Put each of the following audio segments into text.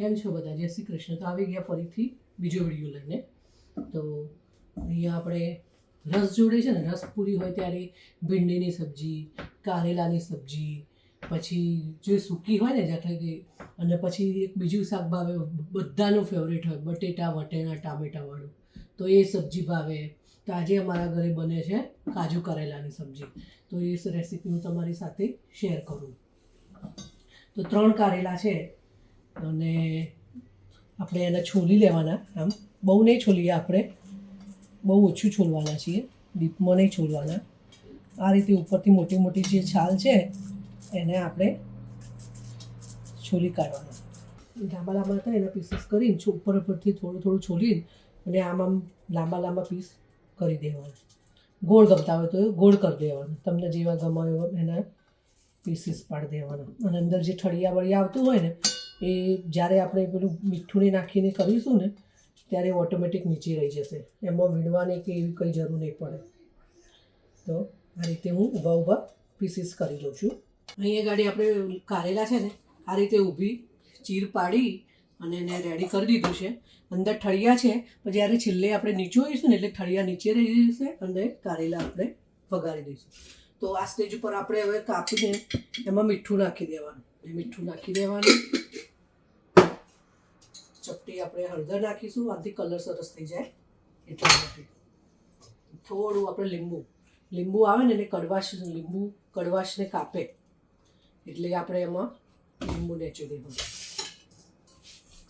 કેમ છો બધા? જય શ્રી કૃષ્ણ. તો આવી ગયા ફરીથી બીજો વીડિયો લઈને. તો અહીંયા આપણે રસ જોડે છે ને, રસ પૂરી હોય ત્યારે ભીંડીની સબ્જી, કારેલાની સબ્જી, પછી જે સૂકી હોય ને જઠરી અને પછી એક બીજું શાક ભાવે, બધાનું ફેવરેટ હોય, બટેટા, વટેણા ટામેટાવાળું તો એ સબ્જી ભાવે. તો આજે અમારા ઘરે બને છે કાજુ કરેલાની સબ્જી. તો એ રેસીપી હું તમારી સાથે શેર કરું. તો ત્રણ કારેલા છે. અને આપણે એને છોલી લેવાના આમ. બહુ નહીં છોલીએ આપણે. બહુ ઓછું છોલવાના છીએ. ડીપમાં નહીં છોલવાના. આ રીતે ઉપરથી મોટી મોટી જે છાલ છે, એને આપણે છોલી કાઢવાના. લાંબા લાંબા હતા એના પીસીસ કરીને ઉપર ઉપરથી થોડું થોડું છોલીને અને આમ આમ લાંબા લાંબા પીસ કરી દેવાના. ગોળ ગમતા હોય તો ગોળ કરી દેવાના. તમને જેવા ગમાય એના પીસીસ પાડી દેવાના. અને અંદર જે ઠળિયા વળિયા આવતું હોય ને એ જ્યારે આપણે પેલું મીઠું નાખીને કરીશું ને, ત્યારે ઓટોમેટિક નીચે રહી જશે. એમાં વીણવાની કે એવી કંઈ જરૂર નહીં પડે. તો આ રીતે હું ઊભા ઊભા પીસીસ કરી લઉં છું. અહીંયા ગાડી આપણે કારેલા છે ને, આ રીતે ઊભી ચીર પાડી અને એને રેડી કરી દીધું છે. અંદર ઠળિયા છે, પણ જ્યારે છેલ્લે આપણે નીચું હોઈશું ને, એટલે ઠળિયા નીચે રહી જશે અને કારેલા આપણે વગાડી દઈશું. તો આ સ્ટેજ ઉપર આપણે હવે કાપીને એમાં મીઠું નાખી દેવાનું. મીઠું નાખી દેવાનું. ચપટી આપણે હળદર નાખીશું આથી કલર સરસ થઈ જાય. એટલા માટે થોડું આપણે લીંબુ લીંબુ આવે ને એને કડવાશ, લીંબુ કડવાશને કાપે. એટલે આપણે એમાં લીંબુ નેચી દેવું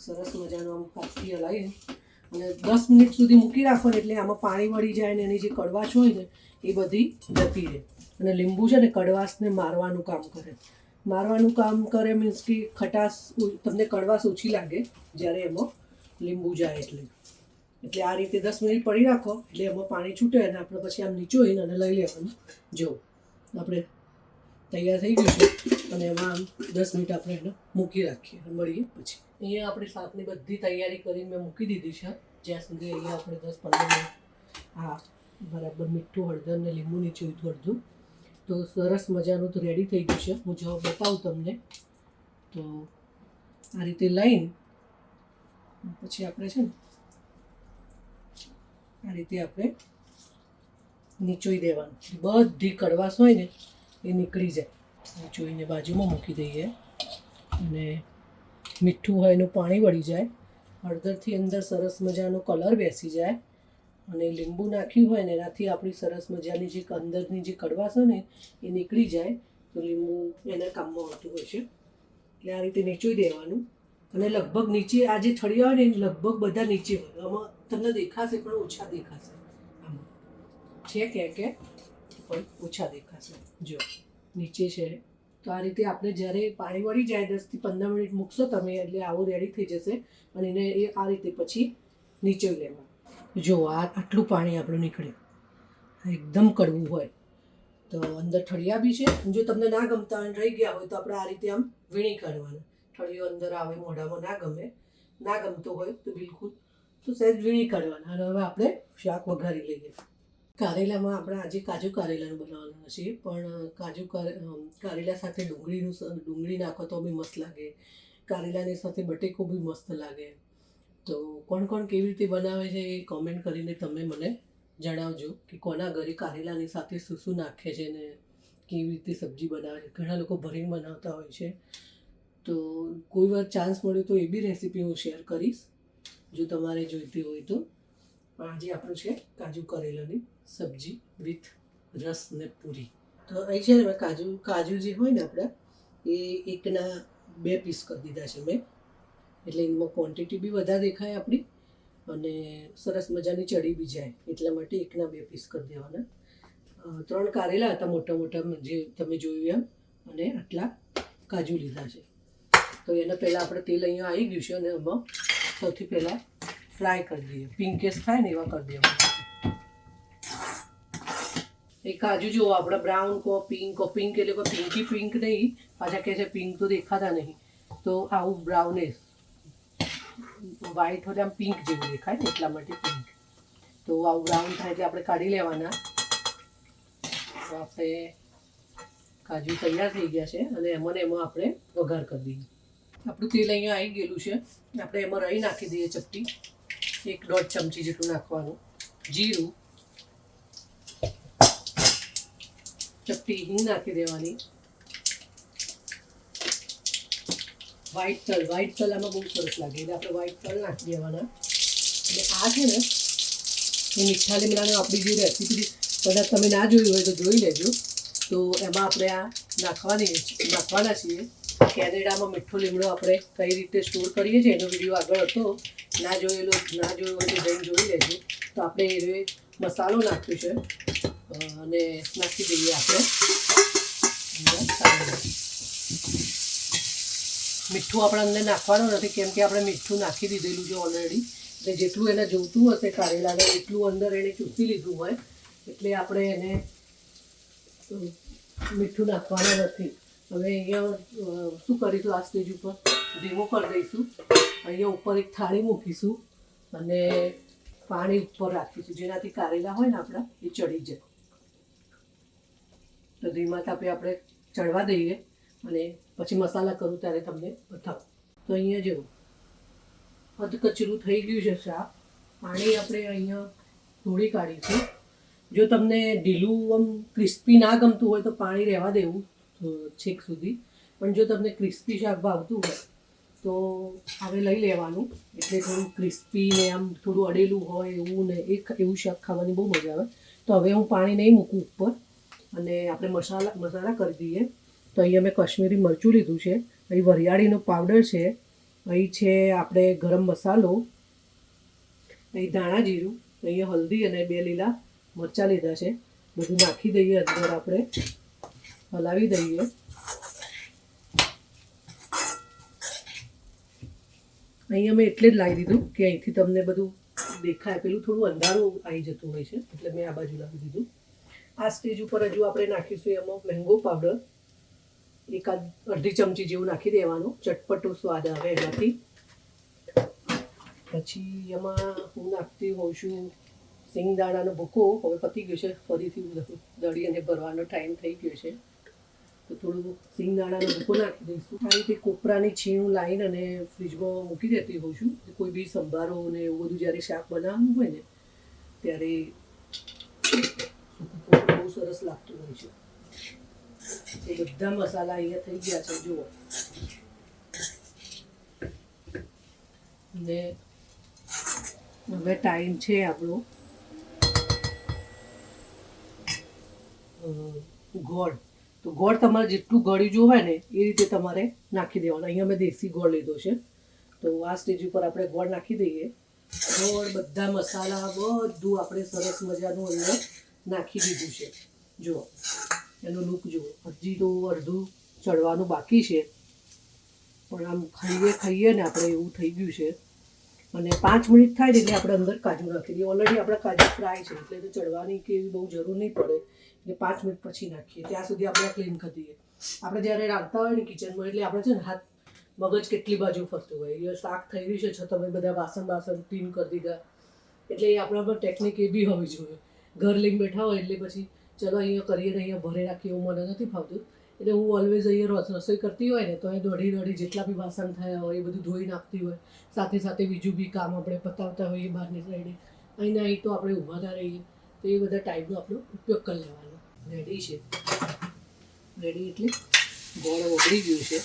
સરસ મજાનું આમ કાપી હલાવીને અને દસ મિનિટ સુધી મૂકી રાખો ને એટલે આમાં પાણી વળી જાય ને એની જે કડવાશ હોય ને, એ બધી જતી રહે. અને લીંબુ છે ને કડવાશને મારવાનું કામ કરે. મારવાનું કામ કરે મીન્સ કે ખટાશ તમને કડવાશ ઓછી લાગે જ્યારે એમાં લીંબુ જાય એટલે. એટલે આ રીતે દસ મિનિટ પડી રાખો, એટલે એમાં પાણી છૂટે અને આપણે પછી આમ નીચોઈને અને લઈ લેવાનું. જો, આપણે તૈયાર થઈ ગયું છે અને એમાં આમ દસ મિનિટ આપણે એને મૂકી રાખીએ મળીએ પછી. અહીંયા આપણે શાકની બધી તૈયારી કરીને મેં મૂકી દીધી છે. જ્યાં સુધી અહીંયા આપણે દસ પંદર મિનિટ હા બરાબર મીઠું હળદર ને લીંબુ નીચે અડધું તો સરસ મજાનું તો રેડી થઈ ગયું છે. હું જવાબ બતાવું તમને. તો આ રીતે લઈને પછી આપણે છે ને, આ રીતે આપણે નીચોઈ દેવાનું. બધી કડવાશ હોય ને, એ નીકળી જાય. નીચોઈને બાજુમાં મૂકી દઈએ. અને મીઠું હોય એનું પાણી વળી જાય. હળદરથી અંદર સરસ મજાનો કલર બેસી જાય. અને લીંબુ નાખ્યું હોય ને એનાથી આપણી સરસ મજાની જે અંદરની જે કડવાશ હોય ને, એ નીકળી જાય. તો લીંબુ એના કામમાં આવતું હોય છે. એટલે આ રીતે નીચોઈ દેવાનું. અને લગભગ નીચે આ જે થળિયા હોય ને, એ લગભગ બધા નીચે હોય. આમાં તમને દેખાશે, પણ ઓછા દેખાશે. આમાં. છે કે કે? પણ ઓછા દેખાશે. જો, નીચે છે. તો આ રીતે આપણે જ્યારે પાણી વળી જાય દસથી પંદર મિનિટ મૂકશો તમે, એટલે આવું રેડી થઈ જશે. અને એને એ આ રીતે પછી નીચે લેવા જો આ આટલું પાણી આપણું નીકળ્યું. એકદમ કડવું હોય. તો અંદર ઠળિયા બી છે. જો તમને ના ગમતા અને રહી ગયા હોય તો આપણે આ રીતે આમ વીણી કાઢવાના. ઠળિયો અંદર આવે, મોઢામાં ના ગમે, ના ગમતો હોય તો બિલકુલ તો સહેજ વીણી કાઢવાના. અને હવે આપણે શાક વઘારી લઈએ. કારેલામાં આપણે આજે કાજુ કારેલાનું બનાવવાનું છે પણ કાજુ કારેલા સાથે ડુંગળીનું ડુંગળી નાખો તો બી મસ્ત લાગે. કારેલાની સાથે બટેકો બી મસ્ત લાગે. તો કોણ કોણ કેવી રીતે બનાવે છે એ કોમેન્ટ કરીને તમે મને જણાવજો કે કોના ઘરે કારેલાની સાથે શું શું નાખે છે ને કેવી રીતે સબ્જી બનાવે છે. ઘણા લોકો ભરીને બનાવતા હોય છે. તો કોઈ વાર ચાન્સ મળ્યો તો એ બી રેસીપી હું શેર કરીશ. જો તમારે જોઈતી હોય તો. આજે આપણું છે કાજુ કરેલાની સબ્જી વિથ રસ ને પૂરી. તો અહીં છે ને કાજુ કાજુ જે હોય ને આપણા, એ એકના બે પીસ કરી દીધા છે મેં. એટલે એમાં ક્વોન્ટિટી બી વધારે દેખાય આપણી અને સરસ મજાની ચડી બી જાય એટલા માટે એકના બે પીસ કરી દેવાના. ત્રણ કારેલા હતા મોટા મોટા જે તમે જોયું એમ, અને આટલા કાજુ લીધા છે. તો એના પહેલાં આપણે તેલ અહીંયા આવી ગયું છે અને એમાં સૌથી પહેલાં ફ્રાય કરી દઈએ. પિંકેસ થાય ને એવા કરી દેવાના. એ કાજુ જુઓ, આપણે બ્રાઉન કો પિંક કો પિંક એટલે પિંકી પિંક નહીં. પાછા કહે છે પિંક તો દેખાતા નહીં. તો આવું બ્રાઉનેશ વ્હાઈટ હોય આમ પિંક જેવું દેખાય ને, એટલા માટે પિંક તો આવું બ્રાઉન થાય એટલે આપણે કાઢી લેવાના. તો આપણે કાજુ તૈયાર થઈ ગયા છે અને એમાં ને એમાં આપણે વઘાર કરી દઈએ. આપણું તેલ અહીંયા આવી ગયેલું છે. આપણે એમાં રહી નાખી દઈએ ચપટી. એક દોઢ ચમચી જેટલું નાખવાનું. જીરું. ચપટી હિંગ નાખી દેવાની. વ્હાઈટ તલ વ્હાઈટ તલ આમાં બહુ સરસ લાગે. એટલે આપણે વ્હાઈટ તલ નાખી દેવાના. અને આ છે ને, એ મીઠા લીમડાનો આપણી જે રેસીપી કદાચ તમે ના જોયું હોય તો જોઈ લેજો. તો એમાં આપણે આ નાખવાની નાખવાના છીએ. કેનેડામાં મીઠો લીમડો આપણે કઈ રીતે સ્ટોર કરીએ છીએ એનો વીડિયો આગળ હતો. ના જોયેલો, ના જોયો હોય તો જઈને જોઈ લેજો. તો આપણે એ મસાલો નાખ્યો છે અને નાખી દઈએ આપણે. મીઠું આપણે અંદર નાખવાનું નથી, કેમ કે આપણે મીઠું નાખી દીધેલું છે ઓલરેડી એટલે જેટલું એને જોઈતું હશે કારેલાને એટલું અંદર એને ચૂસી લીધું હોય, એટલે આપણે એને મીઠું નાખવાના નથી. હવે અહીંયા શું કરીશું, આ સ્ટેજ ઉપર ધીમો કરી દઈશું. અહીંયા ઉપર એક થાળી મૂકીશું અને પાણી ઉપર રાખીશું. જેનાથી કારેલા હોય ને આપણા, એ ચડી જાય. તો ધીમા તાપે આપણે ચડવા દઈએ. અને પછી મસાલા કરું ત્યારે તમને બતાવું. તો અહીંયા જુઓ. અધકચરું થઈ ગયું છે શાક. પાણી આપણે અહીંયા ધોળી કાઢીશું. જો તમને ઢીલું આમ ક્રિસ્પી ના ગમતું હોય તો પાણી રહેવા દેવું છેક સુધી. પણ જો તમને ક્રિસ્પી શાક ભાવતું હોય તો હવે લઈ લેવાનું. એટલે થોડું ક્રિસ્પી ને આમ થોડું અડેલું હોય એવું ને એ એવું શાક ખાવાની બહુ મજા આવે. તો હવે હું પાણી નહીં મૂકું ઉપર. અને આપણે મસાલા મસાલા કરી દઈએ. તો અમે કશ્મીરી મરચું લીધું છે. અહીં વરિયાળીનો પાવડર છે. અહીં છે આપણે ગરમ મસાલો, અહીં ધાણા જીરું અહીંયા હલ્દી અને બે લીલા મરચાં લીધા છે. બધું નાખી દઈએ અંદર આપણે. હલાવી દઈએ. અહીંયા અમે એટલે જ લાવી દીધું કે અહીંથી તમને બધું દેખાય. પેલું થોડું અંધારું આવી જતું હોય છે. એટલે મેં આ બાજુ લાવી દીધું. આ સ્ટેજ ઉપર હજુ આપણે નાખીશું એમાં મેંગો પાવડર એકાદ અડધી ચમચી જેવું નાખી દેવાનું. ચટપટો સ્વાદ આવે એનાથી પછી એમાં હું નાખતી હોઉં છું સિંગદાણાનો ભૂકો. હવે પતી ગયો છે. ફરીથી દળી અને ભરવાનો ટાઈમ થઈ ગયો છે. તો થોડું સિંગદાણાનો ભૂકો નાખી દઈશું. આ રીતે કોપરાની છીણું લાઈન અને ફ્રીજમાં મૂકી દેતી હોઉં છું. કોઈ બી સંભારો ને એવું બધું જ્યારે શાક બનાવવાનું હોય ને, ત્યારે બહુ સરસ લાગતું હોય છે. એ બધા મસાલા અહીંયા થઈ ગયા છે, જુઓ. ને હવે ટાઈમ છે આપણો. ગોળ. તો ગોળ તમારે જેટલું ગળ્યું જો હોય ને, એ રીતે તમારે નાખી દેવાનું. અહીંયા મેં દેશી ગોળ લીધો છે. તો આ સ્ટેજ ઉપર આપણે ગોળ નાખી દઈએ. ગોળ, બધા મસાલા બધું આપણે સરસ મજાનું અંદર નાખી દીધું છે. જુઓ. એનો લુક જુઓ. હજી તો અડધું ચડવાનું બાકી છે. પણ આમ ખાઈએ ખાઈએ ને આપણે એવું થઈ ગયું છે. અને પાંચ મિનિટ થાય એટલે આપણે અંદર કાજુ નાખી દઈએ ઓલરેડી આપણા કાજુ ફ્રાય છે, એટલે તો ચડવાની કે એવી બહુ જરૂર નહીં પડે. એટલે પાંચ મિનિટ પછી નાખીએ. ત્યાં સુધી આપણે ક્લીન કરી દઈએ. આપણે જ્યારે રાખતા હોય ને કિચનમાં એટલે આપણે છે ને હાથ, મગજ કેટલી બાજુ ફરતું હોય. એ શાક થઈ રહ્યું છે, છતાં તમે બધા વાસણ બાસણ ક્લીન કરી દીધા. એટલે એ આપણા પર ટેકનિક એ બી હોવી જોઈએ. ઘર લઈને બેઠા હોય એટલે પછી ચલો, અહીંયા કરીએ ને અહીંયા ભરે રાખીએ એવું મને નથી ફાવતું. એટલે હું ઓલવેઝ અહીંયા રસોઈ કરતી હોય ને, તો એ દોઢી દોઢી જેટલા બી વાસણ થયા હોય, એ બધું ધોઈ નાખતી હોય. સાથે સાથે બીજું બી કામ આપણે પતાવતા હોઈએ બહારની સાઈડે અહીંના અહીં તો આપણે ઊભાતા રહીએ. તો એ બધા ટાઈમનો આપણો ઉપયોગ કરી લેવાનો. રેડી છે? રેડી એટલે ગોળ ઓગળી ગયું છે.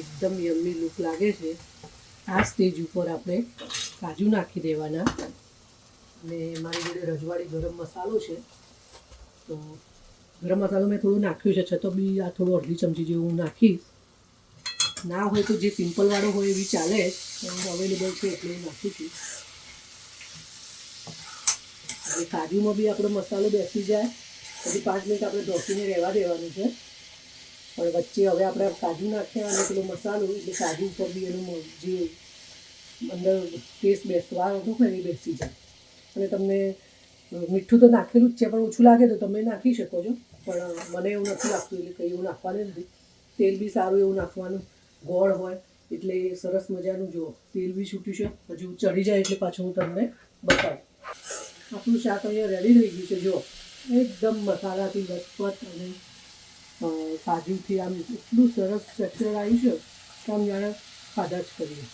એકદમ યમ્મી લુક લાગે છે. આ સ્ટેજ ઉપર આપણે કાજુ નાખી દેવાના. અને મારી જોડે રજવાડી ગરમ મસાલો છે. તો ગરમ મસાલો મેં થોડું નાખ્યું છે, છતાં બી આ થોડું અડધી ચમચી જેવું હું નાખીશ. ના હોય તો જે સિમ્પલવાળો હોય એવી ચાલે ચાલે અવેલેબલ છે એટલે હું નાખું છું. હવે કાજુમાં બી આપણો મસાલો બેસી જાય, પછી પાંચ મિનિટ આપણે ઢોકીને રહેવા દેવાનું છે. પણ વચ્ચે હવે આપણે કાજુ નાખ્યા અને પેલો મસાલો, એટલે કાજુ ઉપર બી એનું જે અંદર ટેસ્ટ બેસવાનો હોય એ બેસી જાય. અને તમને મીઠું તો નાખેલું જ છે, પણ ઓછું લાગે તો તમે નાખી શકો છો. પણ મને એવું નથી લાગતું એટલે કંઈ એવું નાખવાનું નથી. તેલ બી સારું એવું નાખવાનું. ગોળ હોય, એટલે સરસ મજાનું જુઓ. તેલ બી છૂટ્યું છે. હજુ ચડી જાય એટલે પાછું હું તમને બતાવું. આપણું શાક અહીંયા રેડી થઈ ગયું છે, જુઓ. એકદમ મસાલાથી લથપથ અને કાજુથી આમ એટલું સરસ ટેક્સચર આવ્યું છે, કે આમ જાણે ખાધા જ કરીએ.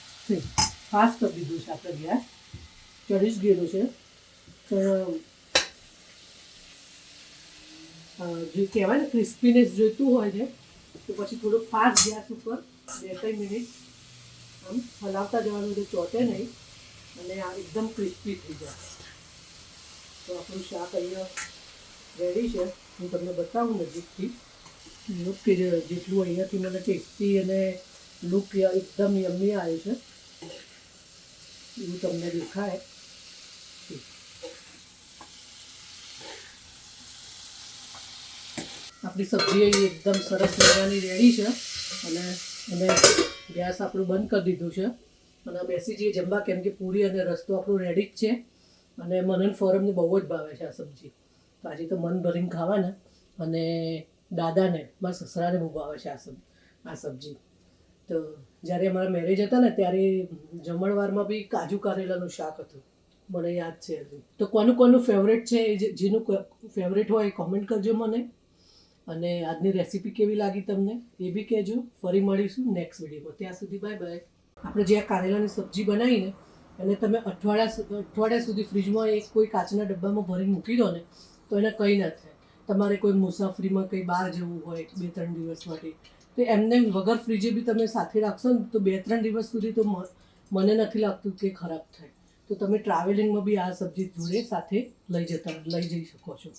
ફાસ્ટ કરી દીધું છે આપણે ગેસ. ચડી જ ગયેલું છે. જે કહેવાય ને ક્રિસ્પીનેસ જોઈતું હોય છે, તો પછી થોડું ફાસ્ટ ગેસ ઉપર બે ત્રણ મિનિટ આમ હલાવતા જવાનું જે ચોટે નહીં, અને આ એકદમ ક્રિસ્પી થઈ જાય. તો આપણું શાક અહીંયા રેડી છે. હું તમને બતાવું નજીકથી. લુક કે જેટલું અહીંયાથી મને ટેસ્ટી અને લુક એકદમ યમ્મી આવે છે. એવું તમને દેખાય. આપણી સબ્જી એકદમ સરસ મજાની રેડી છે. અને અમે ગેસ આપણું બંધ કરી દીધું છે. અને બેસી જઈએ જમવા, કેમ કે પૂરી અને રસ્તો આપણું રેડી જ છે. અને મનન ફોરમને બહુ જ ભાવે છે આ સબ્જી. તો આજે તો મન ભરીને ખાવાને. અને દાદાને, મારા સસરાને બહુ ભાવે છે આ સબ, આ સબ્જી. તો જ્યારે અમારા મેરેજ હતા ને, ત્યારે જમણવારમાં બી કાજુ કારેલાનું શાક હતું. મને યાદ છે તો કોનું કોનું ફેવરેટ છે જેનું ફેવરેટ હોય કોમેન્ટ કરજો મને. અને આજની રેસીપી કેવી લાગી તમને એ બી કહેજો. ફરી મળીશું નેક્સ્ટ વિડીયોમાં. ત્યાં સુધી બાય બાય આપણે જે આ કારેલાની સબ્જી બનાવીને એને તમે અઠવાડિયા અઠવાડિયા સુધી ફ્રીજમાં એક કોઈ કાચના ડબ્બામાં ભરીને મૂકી દો ને, તો એને કંઈ ના થાય. તમારે કોઈ મુસાફરીમાં કંઈ બહાર જવું હોય બે ત્રણ દિવસ માટે, તો એમને વગર ફ્રીજે બી તમે સાથે રાખશો ને, તો બે ત્રણ દિવસ સુધી તો મને નથી લાગતું કે ખરાબ થાય. તો તમે ટ્રાવેલિંગમાં બી આ સબ્જી જોડે સાથે લઈ જતા, લઈ જઈ શકો છો.